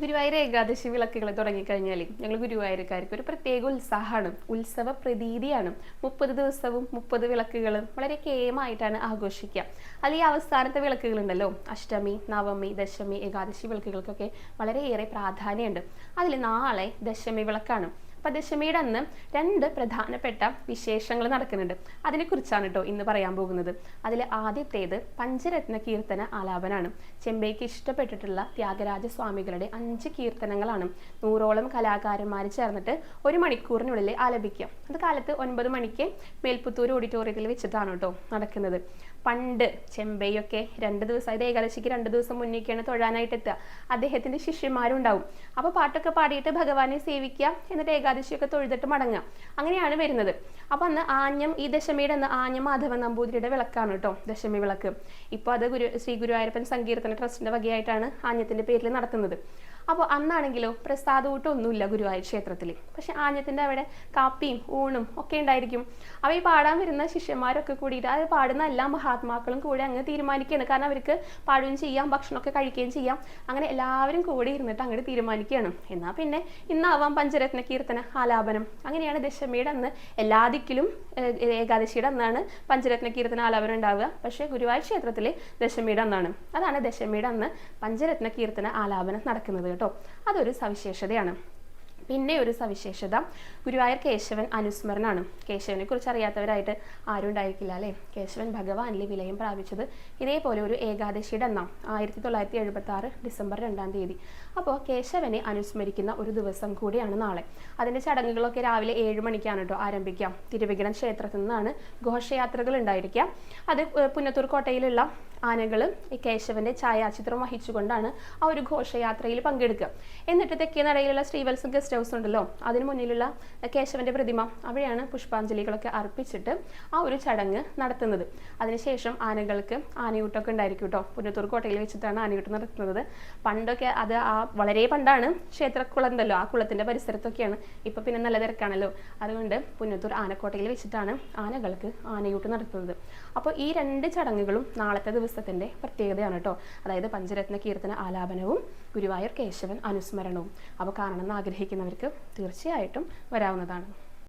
ഗുരുവായൂർ ഏകാദശി വിളക്കുകൾ തുടങ്ങിക്കഴിഞ്ഞാൽ ഞങ്ങൾ ഗുരുവായൂർക്കാർക്ക് ഒരു പ്രത്യേക ഉത്സാഹമാണ്. ഉത്സവ പ്രതീതിയാണ്. മുപ്പത് ദിവസവും മുപ്പത് വിളക്കുകളും വളരെ കേമായിട്ടാണ് ആഘോഷിക്കുക. അതിൽ ഈ അവസാനത്തെ വിളക്കുകളുണ്ടല്ലോ. അഷ്ടമി നവമി ദശമി ഏകാദശി വിളക്കുകൾക്കൊക്കെ വളരെയേറെ പ്രാധാന്യമുണ്ട്. അതിൽ നാളെ ദശമി വിളക്കാണ്. അപ്പൊ ദശമിയുടെ അന്ന് രണ്ട് പ്രധാനപ്പെട്ട വിശേഷങ്ങൾ നടക്കുന്നുണ്ട്. അതിനെക്കുറിച്ചാണ് കേട്ടോ ഇന്ന് പറയാൻ പോകുന്നത്. അതിൽ ആദ്യത്തേത് പഞ്ചരത്ന കീർത്തന ആലാപനാണ്. ചെമ്പൈക്ക് ഇഷ്ടപ്പെട്ടിട്ടുള്ള ത്യാഗരാജ സ്വാമികളുടെ അഞ്ച് കീർത്തനങ്ങളാണ് നൂറോളം കലാകാരന്മാർ ചേർന്നിട്ട് ഒരു മണിക്കൂറിനുള്ളിൽ ആലപിക്കുക. അത് കാലത്ത് ഒൻപത് മണിക്ക് മേൽപ്പുത്തൂർ ഓഡിറ്റോറിയത്തിൽ വെച്ചിട്ടാണ് കേട്ടോ നടക്കുന്നത്. പണ്ട് ചെമ്പൈയൊക്കെ രണ്ട് ദിവസം അതായത് ഏകാദശിക്ക് രണ്ട് ദിവസം മുന്നേക്കാണ് തൊഴാനായിട്ട് എത്തുക അദ്ദേഹത്തിന്റെ ശിഷ്യന്മാരും ഉണ്ടാവും അപ്പോൾ പാട്ടൊക്കെ പാടിയിട്ട് ഭഗവാനെ സേവിക്കുക എന്നിട്ട് ഏകാദശിയൊക്കെ തൊഴുതിട്ട് മടങ്ങാം അങ്ങനെയാണ് വരുന്നത്. അപ്പം അന്ന് ആഞ്ഞം ഈ ദശമിയുടെ അന്ന് ആഞ്ഞം മാധവൻ നമ്പൂതിരിയുടെ വിളക്കാണ് കേട്ടോ ദശമി വിളക്ക്. ഇപ്പോൾ അത് ഗുരു ശ്രീ ഗുരുവായൂരപ്പൻ സങ്കീർത്തന ട്രസ്റ്റിന്റെ വകയായിട്ടാണ് ആഞ്ഞത്തിന്റെ പേരിൽ നടത്തുന്നത്. അപ്പോൾ അന്നാണെങ്കിലോ പ്രസാദൂട്ടൊന്നുമില്ല ഗുരുവായൂർ ക്ഷേത്രത്തിൽ പക്ഷെ ആഞ്ഞത്തിന്റെ അവിടെ കാപ്പിയും ഊണും ഒക്കെ ഉണ്ടായിരിക്കും. അപ്പോൾ ഈ പാടാൻ വരുന്ന ശിഷ്യന്മാരൊക്കെ കൂടിയിട്ട് അത് പാടുന്ന എല്ലാ മഹാത്മാക്കളും കൂടി അങ്ങ് തീരുമാനിക്കുകയാണ്. കാരണം അവർക്ക് പാടുകയും ചെയ്യാം ഭക്ഷണമൊക്കെ കഴിക്കുകയും ചെയ്യാം. അങ്ങനെ എല്ലാവരും കൂടി ഇരുന്നിട്ട് അങ്ങോട്ട് തീരുമാനിക്കുകയാണ്. എന്നാൽ പിന്നെ ഇന്നാവാം പഞ്ചരത്ന കീർത്തന ആലാപനം. അങ്ങനെയാണ് ദശമിയുടെ അന്ന് എല്ലാ ദിക്കിലും ഏകാദശിയുടെ അന്നാണ് പഞ്ചരത്ന കീർത്തന ആലാപനം ഉണ്ടാവുക. പക്ഷേ ഗുരുവായൂർ ക്ഷേത്രത്തിൽ ദശമിയുടെ അന്നാണ്. അതാണ് ദശമിയുടെ അന്ന് പഞ്ചരത്ന കീർത്തന ആലാപനം നടക്കുന്നത് കേട്ടോ. അതൊരു സവിശേഷതയാണ്. പിന്നെ ഒരു സവിശേഷത. ഗുരുവായൂർ കേശവൻ അനുസ്മരണാണ്. കേശവനെ കുറിച്ച് അറിയാത്തവരായിട്ട് ആരും ഉണ്ടായിരിക്കില്ല അല്ലേ? കേശവൻ ഭഗവാനിലെ വിലയം പ്രാപിച്ചത് ഇതേപോലെ ഒരു ഏകാദശിയുടെ എണ്ണം ആയിരത്തി തൊള്ളായിരത്തി എഴുപത്തി ആറ് ഡിസംബർ രണ്ടാം തീയതി. അപ്പോൾ കേശവനെ അനുസ്മരിക്കുന്ന ഒരു ദിവസം കൂടിയാണ് നാളെ. അതിന്റെ ചടങ്ങുകളൊക്കെ രാവിലെ ഏഴ് മണിക്കാണ് കേട്ടോ ആരംഭിക്കാം തിരുവികടം ക്ഷേത്രത്തിൽ നിന്നാണ് ഘോഷയാത്രകൾ ഉണ്ടായിരിക്കുക. അത് പുന്നത്തൂർ കോട്ടയിലുള്ള ആനകൾ ഈ കേശവന്റെ ഛായാചിത്രം വഹിച്ചുകൊണ്ടാണ് ആ ഒരു ഘോഷയാത്രയിൽ പങ്കെടുക്കുക. എന്നിട്ട് തെക്കേ നടയിലുള്ള ശ്രീവത്സം ഗസ്റ്റ് ഹൗസ് ഉണ്ടല്ലോ അതിന് മുന്നിലുള്ള കേശവന്റെ പ്രതിമ. അവിടെയാണ് പുഷ്പാഞ്ജലികളൊക്കെ അർപ്പിച്ചിട്ട് ആ ഒരു ചടങ്ങ് നടത്തുന്നത്. അതിനുശേഷം ആനകൾക്ക് ആനയൂട്ടമൊക്കെ ഉണ്ടായിരിക്കും കേട്ടോ. പുന്നത്തൂർ കോട്ടയിൽ വെച്ചിട്ടാണ് ആനയൂട്ടം നടത്തുന്നത്. പണ്ടൊക്കെ അത് ആ വളരെ പണ്ടാണ് ക്ഷേത്രക്കുളം ഉണ്ടല്ലോ ആ കുളത്തിന്റെ പരിസരത്തൊക്കെയാണ്. ഇപ്പൊ പിന്നെ നല്ല തിരക്കാണല്ലോ. അതുകൊണ്ട് പുന്നത്തൂർ ആനക്കോട്ടയിൽ വെച്ചിട്ടാണ് ആനകൾക്ക് ആനയൂട്ടം നടത്തുന്നത്. അപ്പോൾ ഈ രണ്ട് ചടങ്ങുകളും നാളത്തെ ദിവസത്തിന്റെ പ്രത്യേകതയാണ് കേട്ടോ. അതായത് പഞ്ചരത്ന കീർത്തന ആലാപനവും ഗുരുവായൂർ കേശവൻ അനുസ്മരണവും. അപ്പോൾ കാണണമെന്ന് ആഗ്രഹിക്കുന്നവർക്ക് തീർച്ചയായിട്ടും വരാവുന്നതാണ്.